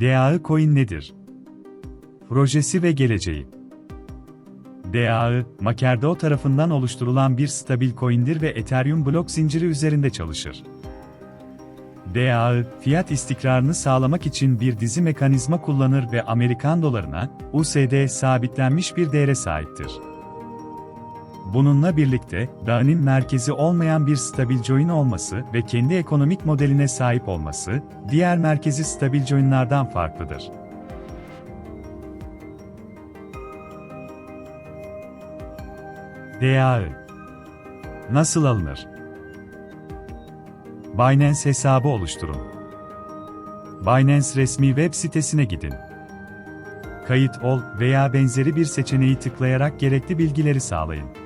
DAI Coin nedir? Projesi ve geleceği DAI, MakerDAO tarafından oluşturulan bir stabil coin'dir ve Ethereum blok zinciri üzerinde çalışır. DAI, fiyat istikrarını sağlamak için bir dizi mekanizma kullanır ve Amerikan dolarına, USD sabitlenmiş bir değere sahiptir. Bununla birlikte, DAI'nin merkezi olmayan bir stabil coin olması ve kendi ekonomik modeline sahip olması, diğer merkezi stabil coin'lardan farklıdır. DAI Nasıl alınır? Binance hesabı oluşturun. Binance resmi web sitesine gidin. Kayıt ol veya benzeri bir seçeneği tıklayarak gerekli bilgileri sağlayın.